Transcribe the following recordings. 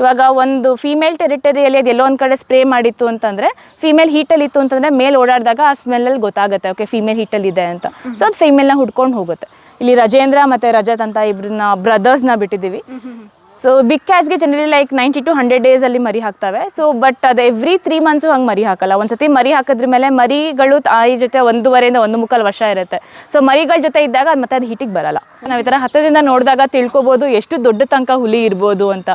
ಇವಾಗ ಒಂದು ಫೀಮೇಲ್ ಟೆರಿಟರಿಯಲ್ಲಿ ಅದು ಎಲ್ಲೋ ಒಂದು ಕಡೆ ಸ್ಪ್ರೇ ಮಾಡಿತ್ತು ಅಂತಂದ್ರೆ ಫೀಮೇಲ್ ಹೀಟಲ್ಲಿ ಇತ್ತು ಅಂತಂದ್ರೆ ಮೇಲ್ ಓಡಾಡಿದಾಗ ಆ ಸ್ಮೆಲ್ಲಲ್ಲಿ ಗೊತ್ತಾಗುತ್ತೆ ಓಕೆ ಫೀಮೇಲ್ ಹೀಟಲ್ಲಿ ಇದೆ ಅಂತ. ಸೊ ಅದು ಫೀಮೇಲ್ನ ಹುಡ್ಕೊಂಡು ಹೋಗುತ್ತೆ. ಇಲ್ಲಿ ರಜೇಂದ್ರ ಮತ್ತೆ ರಜತ್ ಅಂತ ಇಬ್ಬರನ್ನ ಬ್ರದರ್ಸ್ನ ಬಿಟ್ಟಿದ್ದೀವಿ. So big ಕ್ಯಾಟ್ಸ್ಗೆ generally like ninety to hundred ಡೇಸಲ್ಲಿ ಮರಿ ಹಾಕ್ತವೆ. ಸೊ ಬಟ್ ಅದು ಎವ್ರಿ ತ್ರೀ ಮಂತ್ಸು ಹಂಗೆ ಮರಿ ಹಾಕಲ್ಲ. ಒಂದ್ಸತಿ ಮರಿ ಹಾಕಿದ್ರ ಮೇಲೆ ಮರಿಗಳು ತಾಯಿ ಜೊತೆ ಒಂದೂವರೆಯಿಂದ ಒಂದು ಮುಕ್ಕಾಲು ವರ್ಷ ಇರುತ್ತೆ. ಸೊ ಮರಿಗಳ ಜೊತೆ ಇದ್ದಾಗ ಅದು ಮತ್ತೆ ಅದು ಹಿಟಿಗೆ ಬರಲ್ಲ. ನಾವು ಈ ಥರ ಹತ್ತದಿಂದ ನೋಡಿದಾಗ ತಿಳ್ಕೊಬೋದು ಎಷ್ಟು ದೊಡ್ಡ ತನಕ ಹುಲಿ ಇರ್ಬೋದು ಅಂತ.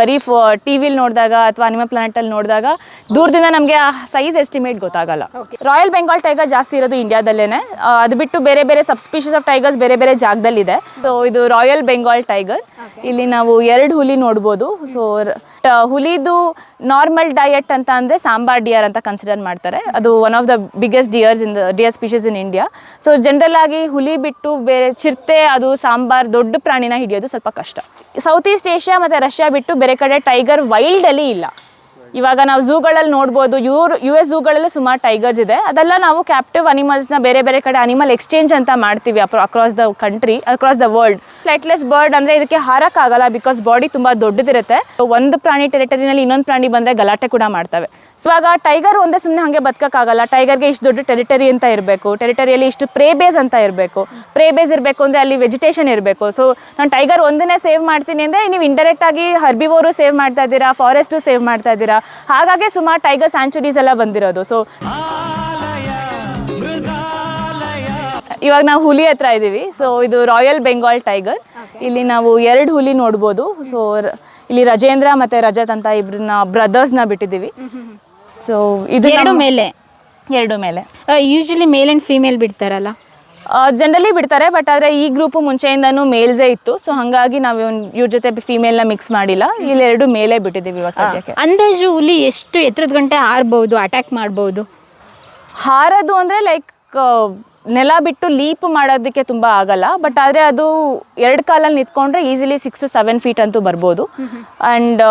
ಬರೀ ಫೋ ಟಿ ವಿಲಿ ನೋಡಿದಾಗ ಅಥವಾ ಅನಿಮಲ್ ಪ್ಲಾನೆಟಲ್ಲಿ ನೋಡಿದಾಗ ದೂರದಿಂದ ನಮಗೆ ಆ ಸೈಜ್ ಎಸ್ಟಿಮೇಟ್ ಗೊತ್ತಾಗಲ್ಲ. ರಾಯಲ್ ಬೆಂಗಾಲ್ ಟೈಗರ್ ಜಾಸ್ತಿ ಇರೋದು ಇಂಡಿಯಾದಲ್ಲೇ ಅದು ಬಿಟ್ಟು ಬೇರೆ ಬೇರೆ ಸಬ್ ಸ್ಪೀಷೀಸ್ ಆಫ್ ಟೈಗರ್ಸ್ ಬೇರೆ ಬೇರೆ ಜಾಗದಲ್ಲಿದೆ. ಸೊ ಇದು ರಾಯಲ್ ಬೆಂಗಾಲ್ ಟೈಗರ್ ಇಲ್ಲಿ ನಾವು ಎರಡು ಹುಲಿ ನೋಡ್ಬೋದು. ಸೊ ಹುಲಿದು ನಾರ್ಮಲ್ ಡಯಟ್ ಅಂತ ಅಂದರೆ ಸಾಂಬಾರ್ ಡಿಯರ್ ಅಂತ ಕನ್ಸಿಡರ್ ಮಾಡ್ತಾರೆ. ಅದು one of the biggest deers in the deer species in India so general ಆಗಿ ಹುಲಿ ಬಿಟ್ಟು ಬೇರೆ ಚಿರತೆ, ಅದು ಸಾಂಬಾರ್, ದೊಡ್ಡ ಪ್ರಾಣಿನ ಹಿಡಿಯೋದು ಸ್ವಲ್ಪ ಕಷ್ಟ. ಸೌತ್ ಈಸ್ಟ್ ಏಷ್ಯಾ ಮತ್ತು ರಷ್ಯಾ ಬಿಟ್ಟು ಬೇರೆ ಕಡೆ ಟೈಗರ್ ವೈಲ್ಡಲ್ಲಿ ಇಲ್ಲ. ಇವಾಗ ನಾವು ಝೂಗಳಲ್ಲಿ ನೋಡ್ಬೋದು ಇವ್ರು ಯು ಎಸ್ ಝೂಗಳಲ್ಲೂ ಸುಮಾರು ಟೈಗರ್ಸ್ ಇದೆ. ಅದೆಲ್ಲ ನಾವು ಕ್ಯಾಪ್ಟಿವ್ ಅನಿಮಲ್ಸ್ನ ಬೇರೆ ಬೇರೆ ಕಡೆ ಅನಿಮಲ್ ಎಕ್ಸ್ಚೇಂಜ್ ಅಂತ ಮಾಡ್ತೀವಿ across the country across the world flightless bird ಅಂದರೆ ಇದಕ್ಕೆ ಹಾರಕ್ಕಾಗಲ್ಲ ಬಿಕಾಸ್ ಬಾಡಿ ತುಂಬ ದೊಡ್ಡದಿರುತ್ತೆ. ಒಂದು ಪ್ರಾಣಿ ಟೆರಿಟರಿನಲ್ಲಿ ಇನ್ನೊಂದು ಪ್ರಾಣಿ ಬಂದರೆ ಗಲಾಟೆ ಕೂಡ ಮಾಡ್ತವೆ. ಸೊ ಆಗ ಟೈಗರ್ ಒಂದೇ ಸುಮ್ಮನೆ ಹಾಗೆ ಬದುಕೋಕ್ಕಾಗಲ್ಲ. ಟೈಗರ್ಗೆ ಇಷ್ಟು ದೊಡ್ಡ ಟೆರಿಟರಿ ಅಂತ ಇರಬೇಕು. ಟೆರಿಟರಿಯಲ್ಲಿ ಇಷ್ಟು ಪ್ರೇ ಬೇಸ್ ಅಂತ ಇರಬೇಕು. ಪ್ರೇ ಬೇಸ್ ಇರಬೇಕು ಅಂದರೆ ಅಲ್ಲಿ ವೆಜಿಟೇಷನ್ ಇರಬೇಕು. ಸೊ ನಾನು ಟೈಗರ್ ಒಂದನ್ನೇ ಸೇವ್ ಮಾಡ್ತೀನಿ ಅಂದರೆ ನೀವು ಇಂಡೈರೆಕ್ಟ್ ಆಗಿ ಹರ್ಬಿವೋರು ಸೇವ್ ಮಾಡ್ತಾ ಇದ್ದೀರಾ ಫಾರೆಸ್ಟು ಸೇವ್ ಮಾಡ್ತಾ ಇದ್ದೀರಾ. ಹಾಗಾಗಿ ಸುಮಾರು ಟೈಗರ್ ಸ್ಯಾಂಚುರೀಸ್ ಎಲ್ಲ ಬಂದಿರೋದು. ಸೊ ಇವಾಗ ನಾವು ಹುಲಿ ಹತ್ರ ಇದ್ದೀವಿ ಸೊ ಇದು ರಾಯಲ್ ಬೆಂಗಾಲ್ ಟೈಗರ್ ಇಲ್ಲಿ ನಾವು ಎರಡು ಹುಲಿ ನೋಡ್ಬೋದು. ಸೊ ಇಲ್ಲಿ ರಜೇಂದ್ರ ಮತ್ತು ರಜತ್ ಅಂತ ಇಬ್ಬರನ್ನ ಬ್ರದರ್ಸ್ನ ಬಿಟ್ಟಿದ್ದೀವಿ. ಸೊ ಇದು ಎರಡು ಮೇಲೆ. ಎರಡು ಮೇಲೆ. ಯೂಶಲಿ ಮೇಲ್ ಅಂಡ್ ಫೀಮೇಲ್ ಬಿಡ್ತಾರಲ್ಲ? ಜನರಲಿ ಬಿಡ್ತಾರೆ ಬಟ್ ಆದರೆ ಈ ಗ್ರೂಪ್ ಮುಂಚೆಯಿಂದನೂ ಮೇಲ್ಸೇ ಇತ್ತು. ಸೊ ಹಾಗಾಗಿ ನಾವು ಇವ್ರ ಜೊತೆ ಫೀಮೇಲ್ನ ಮಿಕ್ಸ್ ಮಾಡಿಲ್ಲ. ಇಲ್ಲಿ ಎರಡು ಮೇಲೇ ಬಿಟ್ಟಿದ್ದೀವಿ ಇವಾಗ ಸದ್ಯಕ್ಕೆ. ಅಂದಾಜು ಹುಲಿ ಎಷ್ಟು ಎತ್ತರದ ಗಂಟೆ ಹಾರ್ಬೋದು ಅಟ್ಯಾಕ್ ಮಾಡ್ಬೋದು? ಹಾರೋದು ಅಂದರೆ ಲೈಕ್ ನೆಲ ಬಿಟ್ಟು ಲೀಪ್ ಮಾಡೋದಕ್ಕೆ ತುಂಬ ಆಗಲ್ಲ. ಬಟ್ ಆದರೆ ಅದು ಎರಡು ಕಾಲಲ್ಲಿ ನಿಂತ್ಕೊಂಡ್ರೆ easily six to seven feet ಅಂತೂ ಬರ್ಬೋದು. ಆ್ಯಂಡ್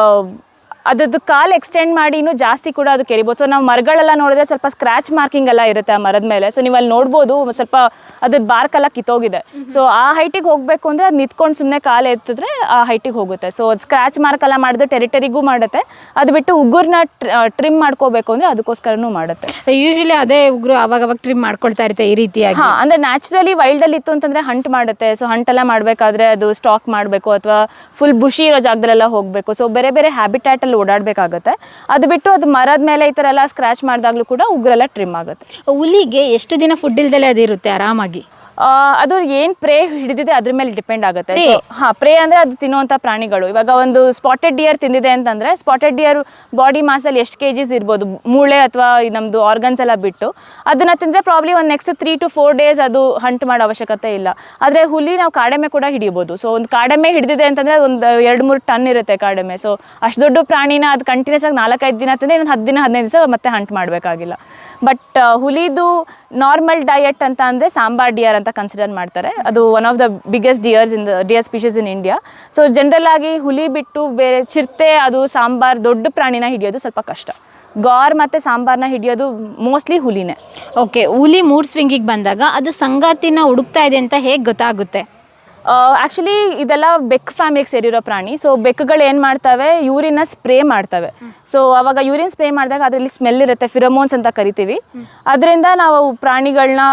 ಅದ್ರದ್ದು ಕಾಲು ಎಕ್ಸ್ಟೆಂಡ್ ಮಾಡಿ ಇನ್ನೂ ಜಾಸ್ತಿ ಕೂಡ ಅದು ಕೆರಿಬೋದು. ಸೊ ನಾವು ಮರಗಳೆಲ್ಲ ನೋಡಿದ್ರೆ ಸ್ವಲ್ಪ ಸ್ಕ್ರ್ಯಾಚ್ ಮಾರ್ಕಿಂಗ್ ಎಲ್ಲ ಇರುತ್ತೆ ಆ ಮರದ ಮೇಲೆ. ಸೊ ನೀವು ಅಲ್ಲಿ ನೋಡ್ಬೋದು ಸ್ವಲ್ಪ ಅದ್ರದ್ದು ಬಾರ್ಕೆಲ್ಲ ಕಿತ್ತೋಗಿದೆ. ಸೊ ಆ ಹೈಟಿಗೆ ಹೋಗಬೇಕು ಅಂದರೆ ಅದು ನಿಂತ್ಕೊಂಡು ಸುಮ್ಮನೆ ಕಾಲು ಎತ್ತಿದ್ರೆ ಆ ಹೈಟಿಗೆ ಹೋಗುತ್ತೆ. ಸೊ ಅದು ಸ್ಕ್ರ್ಯಾಚ್ ಮಾರ್ಕ್ ಎಲ್ಲ ಮಾಡಿದ್ರೆ ಟೆರಿಟರಿಗೂ ಮಾಡುತ್ತೆ. ಅದು ಬಿಟ್ಟು ಉಗುರ್ನ ಟ್ರಿಮ್ ಮಾಡ್ಕೋಬೇಕು ಅಂದರೆ ಅದಕ್ಕೋಸ್ಕರನೂ ಮಾಡುತ್ತೆ. ಯೂಶಲಿ ಅದೇ ಉಗುರು ಅವಾಗ ಅವಾಗ ಟ್ರಿಮ್ ಮಾಡ್ಕೊಳ್ತಾ ಇರುತ್ತೆ ಈ ರೀತಿಯಾಗಿ. ಹಾಂ ಅಂದರೆ ನ್ಯಾಚುರಲಿ ವೈಲ್ಡ್ ಅಲ್ಲಿ ಇತ್ತು ಅಂತಂದ್ರೆ ಹಂಟ್ ಮಾಡುತ್ತೆ. ಸೊ ಹಂಟ್ ಎಲ್ಲ ಮಾಡಬೇಕಾದ್ರೆ ಅದು ಸ್ಟಾಕ್ ಮಾಡಬೇಕು ಅಥವಾ ಫುಲ್ ಬುಷಿ ಇರೋ ಜಾಗದಲ್ಲೆಲ್ಲ ಹೋಗಬೇಕು. ಸೊ ಬೇರೆ ಬೇರೆ ಹ್ಯಾಬಿಟ್ಯಾಟ್ ಅಲ್ಲಿ ಓಡಾಡಬೇಕಾಗುತ್ತೆ. ಅದು ಬಿಟ್ಟು ಅದು ಮರದ ಮೇಲೆ ಈ ಥರ ಎಲ್ಲ ಸ್ಕ್ರಾಚ್ ಮಾಡಿದಾಗಲೂ ಕೂಡ ಉಗ್ರೆಲ್ಲ ಟ್ರಿಮ್ ಆಗುತ್ತೆ. ಹುಲಿಗೆ ಎಷ್ಟು ದಿನ ಫುಡ್ ಇಲ್ದಲೆ ಅದಿರುತ್ತೆ ಆರಾಮಾಗಿ? ಅದು ಏನು ಪ್ರೇ ಹಿಡಿದಿದೆ ಅದ್ರ ಮೇಲೆ ಡಿಪೆಂಡ್ ಆಗುತ್ತೆ. ಹಾ ಪ್ರೇ ಅಂದ್ರೆ ಅದು ತಿನ್ನುವಂತ ಪ್ರಾಣಿಗಳು. ಇವಾಗ ಒಂದು ಸ್ಪಾಟೆಡ್ ಡಿಯರ್ ತಿಂದಿದೆ ಅಂತಂದ್ರೆ ಸ್ಪಾಟೆಡ್ ಡಿಯರ್ ಬಾಡಿ ಮಾಸ್ ಅಲ್ಲಿ ಎಷ್ಟು ಕೆಜಿಸ್ ಇರ್ಬೋದು? ಮೂಳೆ ಅಥವಾ ನಮ್ದು ಆರ್ಗನ್ಸ್ ಎಲ್ಲ ಬಿಟ್ಟು. ಅದನ್ನ ತಿಂದ್ರೆ ಪ್ರಾಬ್ಲಿ ಒಂದು next three to four days ಅದು ಹಂಟ್ ಮಾಡೋ ಅವಶ್ಯಕತೆ ಇಲ್ಲ. ಆದ್ರೆ ಹುಲಿ ನಾವು ಕಾಡೆಮೆ ಕೂಡ ಹಿಡಿಬೋದು. ಸೊ ಒಂದು ಕಾಡೆಮೆ ಹಿಡಿದಿದೆ ಅಂತಂದ್ರೆ ಒಂದು ಎರಡು ಮೂರು ಟನ್ ಇರುತ್ತೆ ಕಾಡೆಮೆ. ಸೊ ಅಷ್ಟು ದೊಡ್ಡ ಪ್ರಾಣಿನ ಅದು ಕಂಟಿನ್ಯೂಸ್ ಆಗಿ ನಾಲ್ಕೈದು ದಿನ ತಿಂದ್ರೆ ಇನ್ನೊಂದು ಹತ್ತು ದಿನ ಹದಿನೈದು ದಿವಸ ಮತ್ತೆ ಹಂಟ್ ಮಾಡಬೇಕಾಗಿಲ್ಲ. ಬಟ್ ಹುಲಿದು ನಾರ್ಮಲ್ ಡಯಟ್ ಅಂತ ಅಂದ್ರೆ ಸಾಂಬಾರ್ ಡಿಯರ್ ಅಂತ ಕನ್ಸಿಡರ್ ಮಾಡ್ತಾರೆ. ಅದು one of the biggest deers in the deer species in India so general ಆಗಿ ಹುಲಿ ಬಿಟ್ಟು ಬೇರೆ ಚಿರತೆ ಅದು ಸಾಂಬಾರ್ ದೊಡ್ಡ ಪ್ರಾಣಿನ ಹಿಡಿಯೋದು ಸ್ವಲ್ಪ ಕಷ್ಟ. ಗಾರ್ ಮತ್ತು ಸಾಂಬಾರ್ನ ಹಿಡಿಯೋದು ಮೋಸ್ಟ್ಲಿ ಹುಲಿನೇ. ಓಕೆ ಹುಲಿ ಮೂಡ್ ಸ್ವಿಂಗಿಗೆ ಬಂದಾಗ ಅದು ಸಂಗಾತಿನ ಹುಡುಕ್ತಾ ಇದೆ ಅಂತ ಹೇಗೆ ಗೊತ್ತಾಗುತ್ತೆ? ಆ್ಯಕ್ಚುಲಿ ಇದೆಲ್ಲ ಬೆಕ್ ಫ್ಯಾಮಿಲಿಗೆ ಸೇರಿರೋ ಪ್ರಾಣಿ. ಸೊ ಬೆಕ್ಕುಗಳು ಏನು ಮಾಡ್ತವೆ? ಯೂರಿನ ಸ್ಪ್ರೇ ಮಾಡ್ತವೆ. ಸೊ ಅವಾಗ ಯೂರಿನ್ ಸ್ಪ್ರೇ ಮಾಡಿದಾಗ ಅದರಲ್ಲಿ ಸ್ಮೆಲ್ ಇರುತ್ತೆ ಫಿರಮೋನ್ಸ್ ಅಂತ ಕರಿತೀವಿ. ಅದರಿಂದ ನಾವು ಪ್ರಾಣಿಗಳನ್ನ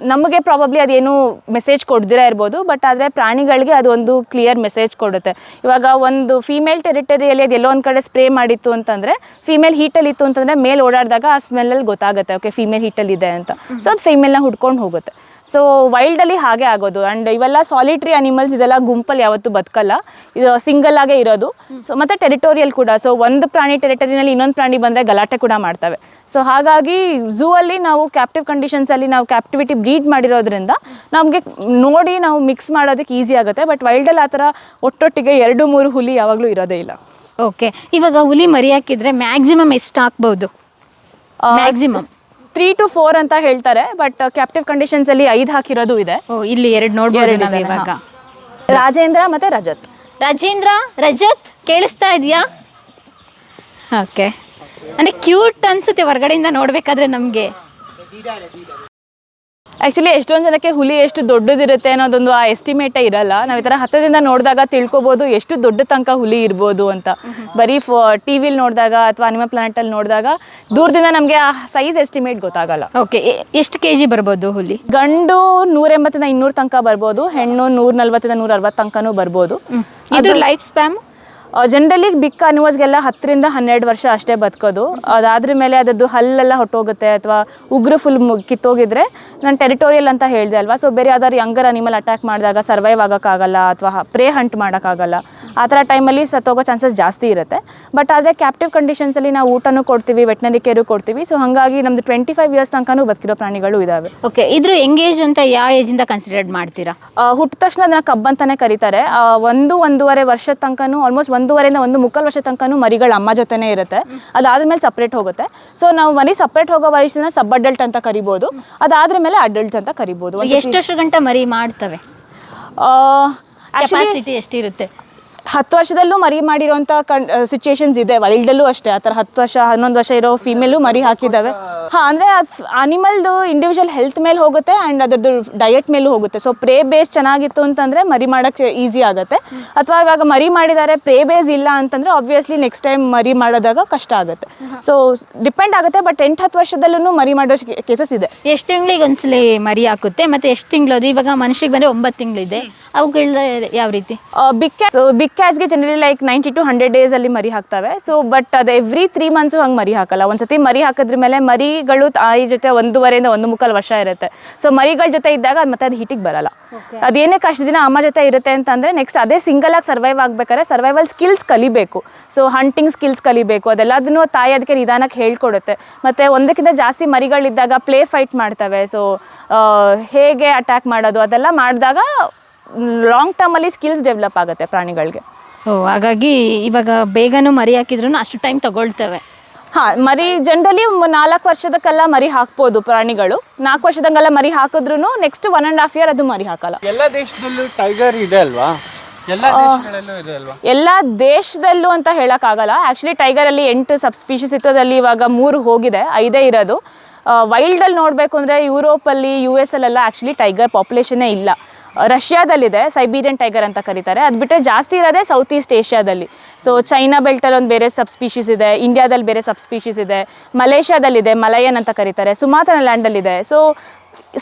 ನಮಗೆ ಪ್ರಾಬಬ್ಲಿ ಅದೇನು ಮೆಸೇಜ್ ಕೊಡ್ದಿರ ಇರ್ಬೋದು ಬಟ್ ಆದರೆ ಪ್ರಾಣಿಗಳಿಗೆ ಅದು ಒಂದು ಕ್ಲಿಯರ್ ಮೆಸೇಜ್ ಕೊಡುತ್ತೆ. ಇವಾಗ ಒಂದು ಫೀಮೇಲ್ ಟೆರಿಟರಿಯಲ್ಲಿ ಅದು ಎಲ್ಲೋ ಒಂದು ಕಡೆ ಸ್ಪ್ರೇ ಮಾಡಿತ್ತು ಅಂತಂದರೆ ಫೀಮೇಲ್ ಹೀಟಲ್ಲಿ ಇತ್ತು ಅಂತಂದರೆ ಮೇಲ್ ಓಡಾಡಿದಾಗ ಆ ಸ್ಮೆಲ್ಲಲ್ಲಿ ಗೊತ್ತಾಗುತ್ತೆ ಓಕೆ ಫೀಮೇಲ್ ಹೀಟಲ್ಲಿ ಇದೆ ಅಂತ. ಸೊ ಅದು ಫೀಮೇಲ್ನ ಹುಡ್ಕೊಂಡು ಹೋಗುತ್ತೆ. ಸೊ ವೈಲ್ಡಲ್ಲಿ ಹಾಗೆ ಆಗೋದು. ಆ್ಯಂಡ್ ಇವೆಲ್ಲ ಸಾಲಿಟ್ರಿ ಅನಿಮಲ್ಸ್ ಇದೆಲ್ಲ ಗುಂಪಲ್ಲಿ ಯಾವತ್ತೂ ಬದುಕಲ್ಲ. ಇದು ಸಿಂಗಲ್ ಆಗೇ ಇರೋದು. ಸೊ ಮತ್ತು ಟೆರಿಟೋರಿಯಲ್ ಕೂಡ. ಸೊ ಒಂದು ಪ್ರಾಣಿ ಟೆರಿಟರಿನಲ್ಲಿ ಇನ್ನೊಂದು ಪ್ರಾಣಿ ಬಂದರೆ ಗಲಾಟೆ ಕೂಡ ಮಾಡ್ತವೆ. ಸೊ ಹಾಗಾಗಿ ಝೂ ಅಲ್ಲಿ ನಾವು ಕ್ಯಾಪ್ಟಿವ್ ಕಂಡೀಷನ್ಸಲ್ಲಿ ನಾವು ಕ್ಯಾಪ್ಟಿವಿಟಿ ಬ್ರೀಡ್ ಮಾಡಿರೋದ್ರಿಂದ ನಮಗೆ ನೋಡಿ ನಾವು ಮಿಕ್ಸ್ ಮಾಡೋದಕ್ಕೆ ಈಸಿ ಆಗುತ್ತೆ. ಬಟ್ ವೈಲ್ಡಲ್ಲಿ ಆ ಥರ ಒಟ್ಟೊಟ್ಟಿಗೆ ಎರಡು ಮೂರು ಹುಲಿ ಯಾವಾಗಲೂ ಇರೋದೇ ಇಲ್ಲ. ಓಕೆ ಇವಾಗ ಹುಲಿ ಮರಿ ಹಾಕಿದ್ರೆ ಮ್ಯಾಕ್ಸಿಮಮ್ ಎಷ್ಟು ಹಾಕ್ಬೋದು? ಮ್ಯಾಕ್ಸಿಮಮ್ ತ್ರೀ ಟು ಫೋರ್ ಅಂತ ಹೇಳ್ತಾರೆ ಬಟ್ ಕ್ಯಾಪ್ಟಿವ್ ಕಂಡೀಷನ್ಸ್ ಅಲ್ಲಿ ಐದು ಹಾಕಿರೋದು ಇದೆ. ಓ ಇಲ್ಲಿ ಎರಡು ನೋಡ್ಬೋದು ನಾವು ಇವಾಗ. ರಾಜೇಂದ್ರ ಮತ್ತೆ ರಜತ್. ರಾಜೇಂದ್ರ ರಜತ್ ಕೇಳಿಸ್ತಾ ಇದೆಯಾ? ಓಕೆ ಅಂದ್ರೆ ಕ್ಯೂಟ್ ಅನ್ಸುತ್ತೆ ಹೊರಗಡೆಯಿಂದ ನೋಡ್ಬೇಕಾದ್ರೆ ನಮಗೆ. ಆ್ಯಕ್ಚುಲಿ ಎಷ್ಟೊಂದು ಜನಕ್ಕೆ ಹುಲಿ ಎಷ್ಟು ದೊಡ್ಡದಿರುತ್ತೆ ಅನ್ನೋದೊಂದು ಆ ಎಸ್ಟಿಮೇಟೇ ಇರಲ್ಲ. ನಾವು ಈ ಥರ ಹತ್ತದಿಂದ ನೋಡಿದಾಗ ತಿಳ್ಕೊಬೋದು ಎಷ್ಟು ದೊಡ್ಡ ತನಕ ಹುಲಿ ಇರ್ಬೋದು ಅಂತ. ಬರೀ ಫೋ ಟಿ ವಿಲಿ ನೋಡಿದಾಗ ಅಥವಾ ಅನಿಮಲ್ ಪ್ಲಾನೆಟಲ್ಲಿ ನೋಡಿದಾಗ ದೂರದಿಂದ ನಮಗೆ ಆ ಸೈಜ್ ಎಸ್ಟಿಮೇಟ್ ಗೊತ್ತಾಗಲ್ಲ. ಓಕೆ ಎಷ್ಟು ಕೆ ಜಿ ಬರ್ಬೋದು ಹುಲಿ? ಗಂಡು ನೂರ ಎಂಬತ್ತಿಂದ ಇನ್ನೂರು ತನಕ ಬರ್ಬೋದು ಹೆಣ್ಣು ನೂರ ನಲ್ವತ್ತಿಂದ ನೂರ ಅರವತ್ತು ತನಕನೂ ಬರ್ಬೋದು ಇದು ಲೈಫ್ ಸ್ಪ್ಯಾಮ್ ಜನರಲಿ ಬಿಕ್ಕ ಅನಿಮಲ್ಸ್ಗೆಲ್ಲ ಹತ್ತರಿಂದ ಹನ್ನೆರಡು ವರ್ಷ ಅಷ್ಟೇ ಬದುಕೋದು. ಅದಾದ್ರ ಮೇಲೆ ಅದರದ್ದು ಹಲ್ಲೆಲ್ಲ ಹೊಟ್ಟೋಗುತ್ತೆ ಅಥವಾ ಉಗ್ರ ಫುಲ್ ಕಿತ್ತೋಗಿದ್ರೆ ನಾನು ಟೆರಿಟೋರಿಯಲ್ ಅಂತ ಹೇಳಿದೆ ಅಲ್ವಾ? ಸೊ ಬೇರೆ ಯಾವ್ದಾದ್ರು ಯಂಗರ್ ಅನಿಮಲ್ ಅಟ್ಯಾಕ್ ಮಾಡಿದಾಗ ಸರ್ವೈವ್ ಆಗೋಕ್ಕಾಗಲ್ಲ ಅಥವಾ ಪ್ರೇ ಹಂಟ್ ಮಾಡೋಕ್ಕಾಗಲ್ಲ ಆ ಥರ ಟೈಮಲ್ಲಿ ಸತ್ತೋಗೋ ಚಾನ್ಸಸ್ ಜಾಸ್ತಿ ಇರುತ್ತೆ. ಬಟ್ ಆದರೆ ಕ್ಯಾಪ್ಟಿವ್ ಕಂಡೀಷನ್ಸಲ್ಲಿ ನಾವು ಊಟನೂ ಕೊಡ್ತೀವಿ ವೆಟ್ನರಿ ಕೇರು ಕೊಡ್ತೀವಿ. ಸೊ ಹಾಗಾಗಿ ನಮ್ಮದು ಟ್ವೆಂಟಿ ಫೈವ್ ಇಯರ್ಸ್ ತನಕನೂ ಬದುಕಿರೋ ಪ್ರಾಣಿಗಳು ಇದ್ದಾವೆ ಓಕೆ ಇದ್ರ ಎಂಗೇಜ್ ಅಂತ ಯಾವ ಏಜಿಂದ ಕನ್ಸಿಡರ್ ಮಾಡ್ತೀರಾ? ಹುಟ್ಟಿದ ತಕ್ಷಣ ಅದನ್ನ ಕಬ್ಬಂತಾನೆ ಕರೀತಾರೆ. ಒಂದು ಒಂದೂವರೆ ವರ್ಷದ ತನಕನೂ ಆಲ್ಮೋಸ್ಟ್ ಒಂದೂವರೆಯಿಂದ ಒಂದು ಮುಕ್ಕಾಲು ವರ್ಷ ತನಕನೂ ಮರಿಗಳು ಅಮ್ಮ ಜೊತೆನೇ ಇರುತ್ತೆ. ಅದಾದ್ಮೇಲೆ ಸಪ್ರೇಟ್ ಹೋಗುತ್ತೆ. ಸೊ ನಾವು ಮರಿ ಸಪ್ರೇಟ್ ಹೋಗೋ ವಯಸ್ಸಿನ ಸಬ್ ಅಡಲ್ಟ್ ಅಂತ ಕರಿಬೋದು. ಅದಾದ್ರ ಮೇಲೆ ಅಡಲ್ಟ್ಸ್ ಅಂತ ಕರಿಬೋದು. ಎಷ್ಟು ವರ್ಷ ಗಂಟ ಮರಿ ಮಾಡ್ತವೆ? ಎಷ್ಟಿರುತ್ತೆ? ಹತ್ತು ವರ್ಷದಲ್ಲೂ ಮರಿ ಮಾಡಿರೋಂಥ ಕಣ್ ಸಿಚುಯೇಷನ್ಸ್ ಇದೆ. ವೈಲ್ಡಲ್ಲೂ ಅಷ್ಟೇ. ಆ ಥರ ಹತ್ತು ವರ್ಷ ಹನ್ನೊಂದು ವರ್ಷ ಇರೋ ಫೀಮೇಲು ಮರಿ ಹಾಕಿದ್ದಾವೆ. ಹಾಂ ಅಂದರೆ ಅನಿಮಲ್ದು ಇಂಡಿವಿಜುವಲ್ ಹೆಲ್ತ್ ಮೇಲೆ ಹೋಗುತ್ತೆ ಆ್ಯಂಡ್ ಅದರದ್ದು ಡಯಟ್ ಮೇಲೂ ಹೋಗುತ್ತೆ. ಸೊ ಪ್ರೇ ಬೇಸ್ ಚೆನ್ನಾಗಿತ್ತು ಅಂತಂದರೆ ಮರಿ ಮಾಡೋಕ್ಕೆ ಈಸಿ ಆಗುತ್ತೆ. ಅಥವಾ ಇವಾಗ ಮರಿ ಮಾಡಿದ್ದಾರೆ ಪ್ರೇ ಬೇಸ್ ಇಲ್ಲ ಅಂತಂದರೆ ಆಬ್ವಿಯಸ್ಲಿ ನೆಕ್ಸ್ಟ್ ಟೈಮ್ ಮರಿ ಮಾಡೋದಾಗ ಕಷ್ಟ ಆಗುತ್ತೆ. ಸೊ ಡಿಪೆಂಡ್ ಆಗುತ್ತೆ ಬಟ್ ಎಂಟು ಹತ್ತು ವರ್ಷದಲ್ಲೂ ಮರಿ ಮಾಡೋ ಕೇಸಸ್ ಇದೆ. ಎಷ್ಟು ತಿಂಗಳಿಗೆ ಒಂದ್ಸಲ ಮರಿ ಹಾಕುತ್ತೆ? ಮತ್ತೆ ಎಷ್ಟು ಅದು ಇವಾಗ ಮನುಷ್ಯರಿಗೆ ಬಂದ್ರೆ ಒಂಬತ್ತು ತಿಂಗಳಿದೆ. ಅವುಗಳ ಯಾವ ರೀತಿ? ಬಿಕ್ಕೆ so big ಕ್ಯಾಟ್ಸ್ಗೆ generally like ninety to hundred ಡೇಸಲ್ಲಿ ಮರಿ ಹಾಕ್ತವೆ. ಸೊ ಬಟ್ ಅದು ಎವ್ರಿ ತ್ರೀ ಮಂತ್ಸು ಹಂಗೆ ಮರಿ ಹಾಕಲ್ಲ. ಒಂದ್ಸತಿ ಮರಿ ಹಾಕಿದ್ರ ಮೇಲೆ ಮರಿಗಳು ತಾಯಿ ಜೊತೆ ಒಂದೂವರೆಯಿಂದ ಒಂದು ಮುಕ್ಕಾಲು ವರ್ಷ ಇರುತ್ತೆ. ಸೊ ಮರಿಗಳ ಜೊತೆ ಇದ್ದಾಗ ಅದು ಮತ್ತೆ ಅದು ಹಿಟಿಗೆ ಬರಲ್ಲ. ಅದೇನೇ ಕಷ್ಟ ದಿನ ಅಮ್ಮ ಜೊತೆ ಇರುತ್ತೆ ಅಂತಂದರೆ ನೆಕ್ಸ್ಟ್ ಅದೇ ಸಿಂಗಲ್ ಆಗಿ ಸರ್ವೈವ್ ಆಗಬೇಕಾದ್ರೆ ಸರ್ವೈವಲ್ ಸ್ಕಿಲ್ಸ್ ಕಲಿಬೇಕು. ಸೊ ಹಂಟಿಂಗ್ ಸ್ಕಿಲ್ಸ್ ಕಲಿಬೇಕು. ಅದೆಲ್ಲದನ್ನು ತಾಯಿ ಅದಕ್ಕೆ ನಿಧಾನಕ್ಕೆ ಹೇಳ್ಕೊಡುತ್ತೆ. ಮತ್ತು ಒಂದಕ್ಕಿಂತ ಜಾಸ್ತಿ ಮರಿಗಳಿದ್ದಾಗ ಪ್ಲೇ ಫೈಟ್ ಮಾಡ್ತವೆ. ಸೊ ಹೇಗೆ ಅಟ್ಯಾಕ್ ಮಾಡೋದು ಅದೆಲ್ಲ ಮಾಡಿದಾಗ ಲಾಂಗ್ ಟರ್ಮಲ್ಲಿ ಸ್ಕಿಲ್ಸ್ ಡೆವಲಪ್ ಆಗುತ್ತೆ ಪ್ರಾಣಿಗಳಿಗೆ. ಓ ಹಾಗಾಗಿ ಇವಾಗ ಬೇಗನೂ ಮರಿ ಹಾಕಿದ್ರು ಅಷ್ಟು ಟೈಮ್ ತಗೊಳ್ತೇವೆ. ಹಾಂ ಮರಿ ಜನರಲಿ ನಾಲ್ಕು ವರ್ಷದಕ್ಕೆಲ್ಲ ಮರಿ ಹಾಕ್ಬೋದು ಪ್ರಾಣಿಗಳು. ನಾಲ್ಕು ವರ್ಷದಂಗೆಲ್ಲ ಮರಿ ಹಾಕಿದ್ರು next one and half year ಅದು ಮರಿ ಹಾಕಲ್ಲ. ಎಲ್ಲ ದೇಶದಲ್ಲೂ ಟೈಗರ್ ಇದೆ ಅಲ್ವಾ? ಎಲ್ಲ ದೇಶಗಳಲ್ಲೂ ಇದೆ ಅಲ್ವಾ? ಎಲ್ಲ ದೇಶದಲ್ಲೂ ಅಂತ ಹೇಳೋಕ್ಕಾಗಲ್ಲ. ಆ್ಯಕ್ಚುಲಿ ಟೈಗರಲ್ಲಿ ಎಂಟು ಸಬ್ ಸ್ಪೀಷೀಸ್ ಇತ್ತು ಅಲ್ಲಿ ಇವಾಗ ಮೂರು ಹೋಗಿದೆ ಐದೇ ಇರೋದು. ವೈಲ್ಡಲ್ಲಿ ನೋಡಬೇಕು ಅಂದರೆ ಯುರೋಪಲ್ಲಿ ಯು ಎಸ್ ಅಲ್ಲೆಲ್ಲ ಆ್ಯಕ್ಚುಲಿ ಟೈಗರ್ ಪಾಪ್ಯುಲೇಷನ್ನೇ ಇಲ್ಲ. ರಷ್ಯಾದಲ್ಲಿದೆ, ಸೈಬೀರಿಯನ್ ಟೈಗರ್ ಅಂತ ಕರೀತಾರೆ. ಅದು ಬಿಟ್ಟರೆ ಜಾಸ್ತಿ ಇರೋದೇ ಸೌತ್ ಈಸ್ಟ್ ಏಷ್ಯಾದಲ್ಲಿ ಸೊ ಚೈನಾ ಬೆಲ್ಟಲ್ಲಿ ಒಂದು ಬೇರೆ ಸಬ್ ಸ್ಪೀಷೀಸ್ ಇದೆ ಇಂಡಿಯಾದಲ್ಲಿ ಬೇರೆ ಸಬ್ ಸ್ಪೀಷೀಸ್ ಇದೆ ಮಲೇಷ್ಯಾದಲ್ಲಿದೆ ಮಲಯನ್ ಅಂತ ಕರೀತಾರೆ ಸುಮಾತ್ರ ಲ್ಯಾಂಡಲ್ಲಿದೆ ಸೊ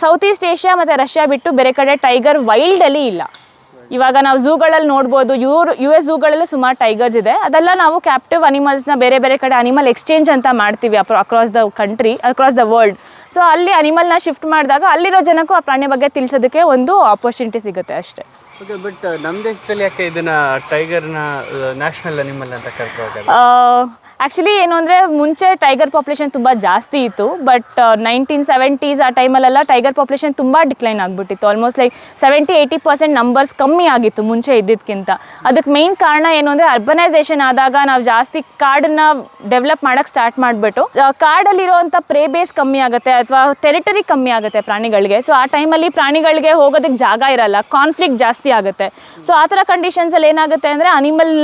ಸೌತ್ ಈಸ್ಟ್ ಏಷ್ಯಾ ಮತ್ತು ರಷ್ಯಾ ಬಿಟ್ಟು ಬೇರೆ ಕಡೆ ಟೈಗರ್ ವೈಲ್ಡಲ್ಲಿ ಇಲ್ಲ. ಇವಾಗ ನಾವು ಝೂಗಳಲ್ಲಿ ನೋಡ್ಬೋದು ಯೂರ್ ಯು ಎಸ್ ಝೂಗಳಲ್ಲೂ ಸುಮಾರು ಟೈಗರ್ಸ್ ಇದೆ. ಅದೆಲ್ಲ ನಾವು ಕ್ಯಾಪ್ಟಿವ್ ಅನಿಮಲ್ಸ್ನ ಬೇರೆ ಬೇರೆ ಕಡೆ ಅನಿಮಲ್ ಎಕ್ಸ್ಚೇಂಜ್ ಅಂತ ಮಾಡ್ತೀವಿ across the country across the world so ಅಲ್ಲಿ ಅನಿಮಲ್ನ ಶಿಫ್ಟ್ ಮಾಡಿದಾಗ ಅಲ್ಲಿರೋ ಜನಕ್ಕೂ ಆ ಪ್ರಾಣಿ ಬಗ್ಗೆ ತಿಳಿಸೋದಕ್ಕೆ ಒಂದು ಆಪರ್ಚುನಿಟಿ ಸಿಗುತ್ತೆ ಅಷ್ಟೇ. ಓಕೆ ಬಟ್ ನಮ್ಮ ದೇಶದಲ್ಲಿ ಯಾಕೆ ಇದನ್ನ ಟೈಗರ್ನ ನ್ಯಾಷನಲ್ ಅನಿಮಲ್ ಅಂತ ಕರ್ಕೋಗಲ್ಲ ಆ್ಯಕ್ಚುಲಿ ಏನು ಅಂದರೆ ಮುಂಚೆ ಟೈಗರ್ ಪಾಪ್ಯುಲೇಷನ್ ತುಂಬ ಜಾಸ್ತಿ ಇತ್ತು ಬಟ್ ನೈನ್ಟೀನ್ ಸೆವೆಂಟೀಸ್ ಆ ಟೈಮಲ್ಲೆಲ್ಲ ಟೈಗರ್ ಪಾಪ್ಯುಲೇಷನ್ ತುಂಬ ಡಿಕ್ಲೈನ್ ಆಗಿಬಿಟ್ಟಿತ್ತು. Almost like seventy eighty percent numbers ಕಮ್ಮಿ ಆಗಿತ್ತು ಮುಂಚೆ ಇದ್ದಿದ್ದಕ್ಕಿಂತ ಅದಕ್ಕೆ ಮೇಯ್ನ್ ಕಾರಣ ಏನು ಅಂದರೆ ಅರ್ಬನೈಸೇಷನ್ ಆದಾಗ ನಾವು ಜಾಸ್ತಿ ಕಾಡನ್ನ ಡೆವಲಪ್ ಮಾಡೋಕ್ಕೆ ಸ್ಟಾರ್ಟ್ ಮಾಡಿಬಿಟ್ಟು ಕಾಡಲ್ಲಿರೋಂಥ ಪ್ರೇ ಬೇಸ್ ಕಮ್ಮಿ ಆಗುತ್ತೆ ಅಥವಾ ಟೆರಿಟರಿ ಕಮ್ಮಿ ಆಗುತ್ತೆ ಪ್ರಾಣಿಗಳಿಗೆ. ಸೊ ಆ ಟೈಮಲ್ಲಿ ಪ್ರಾಣಿಗಳಿಗೆ ಹೋಗೋದಕ್ಕೆ ಜಾಗ ಇರಲ್ಲ ಕಾನ್ಫ್ಲಿಕ್ಟ್ ಜಾಸ್ತಿ ಆಗುತ್ತೆ. ಸೊ ಆ ಥರ ಕಂಡೀಷನ್ಸಲ್ಲಿ ಏನಾಗುತ್ತೆ ಅಂದರೆ ಅನಿಮಲ್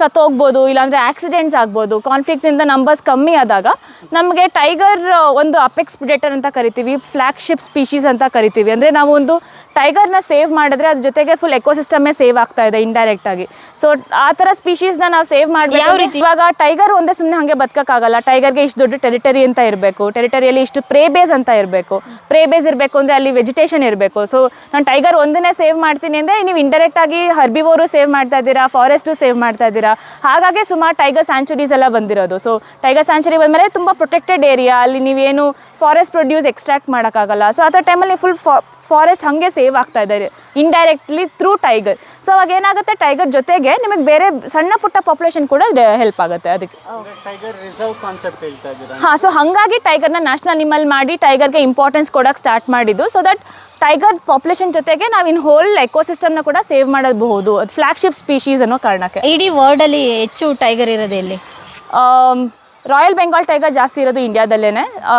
ಸತ್ತೋಗ್ಬೋದು ಇಲ್ಲಾಂದರೆ ಆಕ್ಸಿಡೆಂಟ್ಸ್ ಆಗ್ಬೋದು ಕಾನ್ಫ್ಲಿಕ್ಟ್ಸಿಂದ ನಂಬರ್ಸ್ ಕಮ್ಮಿ ಆದಾಗ ನಮಗೆ ಟೈಗರ್ ಒಂದು ಅಪೆಕ್ಸ್ ಪ್ರಿಡೇಟರ್ ಅಂತ ಕರಿತೀವಿ ಫ್ಲ್ಯಾಗ್ಶಿಪ್ ಸ್ಪೀಶೀಸ್ ಅಂತ ಕರಿತೀವಿ. ಅಂದರೆ ನಾವು ಒಂದು ಟೈಗರ್ನ ಸೇವ್ ಮಾಡಿದ್ರೆ ಅದ್ರ ಜೊತೆಗೆ ಫುಲ್ ಎಕೋಸಿಸ್ಟಮೇ ಸೇವ್ ಆಗ್ತಾ ಇದೆ ಇಂಡೈರೆಕ್ಟ್ ಆಗಿ. ಸೊ ಆ ಥರ ಸ್ಪೀಶೀಸ್ನ ನಾವು ಸೇವ್ ಮಾಡಬೇಕು? ಇವಾಗ ಟೈಗರ್ ಒಂದೇ ಸುಮ್ಮನೆ ಹಾಗೆ ಬದುಕೋಕ್ಕಾಗಲ್ಲ. ಟೈಗರ್ಗೆ ಇಷ್ಟು ದೊಡ್ಡ ಟೆರಿಟರಿ ಅಂತ ಇರಬೇಕು ಟೆರಿಟರಿಯಲ್ಲಿ ಇಷ್ಟು ಪ್ರೇ ಬೇಸ್ ಅಂತ ಇರಬೇಕು. ಪ್ರೇ ಬೇಸ್ ಇರಬೇಕು ಅಂದರೆ ಅಲ್ಲಿ ವೆಜಿಟೇಷನ್ ಇರಬೇಕು. ಸೊ ನಾನು ಟೈಗರ್ ಒಂದನ್ನೇ ಸೇವ್ ಮಾಡ್ತೀನಿ ಅಂದರೆ ನೀವು ಇಂಡೈರೆಕ್ಟ್ ಆಗಿ ಹರ್ಬಿವೋರು ಸೇವ್ ಮಾಡ್ತಾ ಇದ್ದೀರಾ ಫಾರೆಸ್ಟು ಸೇವ್ ಮಾಡ್ತಾ ಇದ್ದೀರಾ ಹಾಗಾಗಿ ಸುಮಾರು ಟೈಗರ್ ಸ್ಯಾಂಚುರೀಸ್ ಎಲ್ಲ ಬಂದಿರೋದು. ಸೊ ಟೈಗರ್ ಸ್ಯಾಂಚುರಿ ಬಂದಮೇಲೆ ತುಂಬ ಪ್ರೊಟೆಕ್ಟೆಡ್ ಏರಿಯಾ ಅಲ್ಲಿ ನೀವೇನು ಫಾರೆಸ್ಟ್ ಪ್ರೊಡ್ಯೂಸ್ ಎಕ್ಸ್ಟ್ರಾಕ್ಟ್ ಮಾಡೋಕ್ಕಾಗಲ್ಲ. ಸೊ ಆ ಥರ ಟೈಮಲ್ಲಿ ಫುಲ್ ಫಾರೆಸ್ಟ್ ಹಾಗೆ ಸೇವ್ ಆಗ್ತಾ ಇದ್ದಾರೆ. ಇಂಡೈರೆಕ್ಟ್ಲಿ ಥ್ರೂ ಟೈಗರ್ ಸೊ ಅವಾಗ ಏನಾಗುತ್ತೆ? ಟೈಗರ್ ಜೊತೆಗೆ ನಿಮಗೆ ಬೇರೆ ಸಣ್ಣ ಪುಟ್ಟ ಪಾಪ್ಯುಲೇಷನ್ ಕೂಡ ಹೆಲ್ಪ್ ಆಗುತ್ತೆ ಅದಕ್ಕೆ. ಟೈಗರ್ ರಿಸರ್ವ್ ಕಾನ್ಸೆಪ್ಟ್ ಹೇಳ್ತಾ ಇದ್ದೀರಾ? ಹಾಂ ಸೊ ಹಾಗಾಗಿ ಟೈಗರ್ನ ನ್ಯಾಷನಲ್ ಅನಿಮಲ್ ಮಾಡಿ ಟೈಗರ್ಗೆ ಇಂಪಾರ್ಟೆನ್ಸ್ ಕೊಡೋಕೆ ಸ್ಟಾರ್ಟ್ ಮಾಡಿದ್ದು. ಸೊ ದಟ್ ಟೈಗರ್ ಪಾಪ್ಯುಲೇಷನ್ ಜೊತೆಗೆ ನಾವು ಇನ್ ಹೋಲ್ ಎಕೋಸಿಸ್ಟಮ್ನ ಕೂಡ ಸೇವ್ ಮಾಡಬಹುದು. ಅದು ಫ್ಲಾಗ್ಶಿಪ್ ಸ್ಪೀಶೀಸ್ ಅನ್ನೋ ಕಾರಣಕ್ಕೆ. ಇಡೀ ವರ್ಲ್ಡ್ ಅಲ್ಲಿ ಹೆಚ್ಚು ಟೈಗರ್ ಇರೋದು ಎಲ್ಲಿ? ರಾಯಲ್ ಬೆಂಗಾಲ್ ಟೈಗರ್ ಜಾಸ್ತಿ ಇರೋದು ಇಂಡಿಯಾದಲ್ಲೇ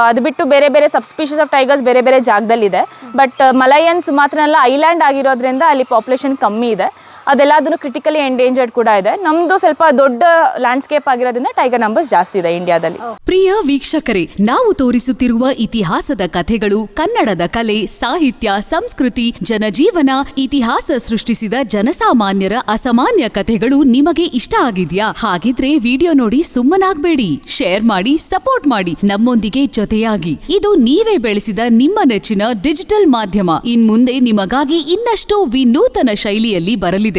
ಅದು ಬಿಟ್ಟು ಬೇರೆ ಬೇರೆ ಸಬ್ ಸ್ಪೀಷೀಸ್ ಆಫ್ ಟೈಗರ್ಸ್ ಬೇರೆ ಬೇರೆ ಜಾಗದಲ್ಲಿದೆ. ಬಟ್ ಮಲಯನ್ ಸುಮಾತ್ರನೆಲ್ಲ ಐಲ್ಯಾಂಡ್ ಆಗಿರೋದ್ರಿಂದ ಅಲ್ಲಿ ಪಾಪ್ಯುಲೇಷನ್ ಕಮ್ಮಿ ಇದೆ. ಅದೆಲ್ಲದನ್ನು ಕ್ರಿಟಿಕಲಿ ಎಂಡೇಂಜರ್ಡ್ ಕೂಡ ಇದೆ. ನಮ್ದು ಸ್ವಲ್ಪ ದೊಡ್ಡ ಲ್ಯಾಂಡ್ಸ್ಕೇಪ್ ಆಗಿರೋದ್ರಿಂದ ಟೈಗರ್ ನಂಬರ್ಸ್ ಜಾಸ್ತಿ ಇದೆ ಇಂಡಿಯಾದಲ್ಲಿ. ಪ್ರಿಯ ವೀಕ್ಷಕರೇ, ನಾವು ತೋರಿಸುತ್ತಿರುವ ಇತಿಹಾಸದ ಕಥೆಗಳು, ಕನ್ನಡದ ಕಲೆ, ಸಾಹಿತ್ಯ, ಸಂಸ್ಕೃತಿ, ಜನಜೀವನ, ಇತಿಹಾಸ ಸೃಷ್ಟಿಸಿದ ಜನಸಾಮಾನ್ಯರ ಅಸಾಮಾನ್ಯ ಕಥೆಗಳು ನಿಮಗೆ ಇಷ್ಟ ಆಗಿದ್ಯಾ? ಹಾಗಿದ್ರೆ ವಿಡಿಯೋ ನೋಡಿ ಸುಮ್ಮನಾಗ್ಬೇಡಿ. ಶೇರ್ ಮಾಡಿ, ಸಪೋರ್ಟ್ ಮಾಡಿ. ನಮ್ಮೊಂದಿಗೆ ಜೊತೆಯಾಗಿ. ಇದು ನೀವೇ ಬೆಳೆಸಿದ ನಿಮ್ಮ ನೆಚ್ಚಿನ ಡಿಜಿಟಲ್ ಮಾಧ್ಯಮ. ಇನ್ಮುಂದೆ ನಿಮಗಾಗಿ ಇನ್ನಷ್ಟು ವಿನೂತನ ಶೈಲಿಯಲ್ಲಿ ಬರಲಿದೆ.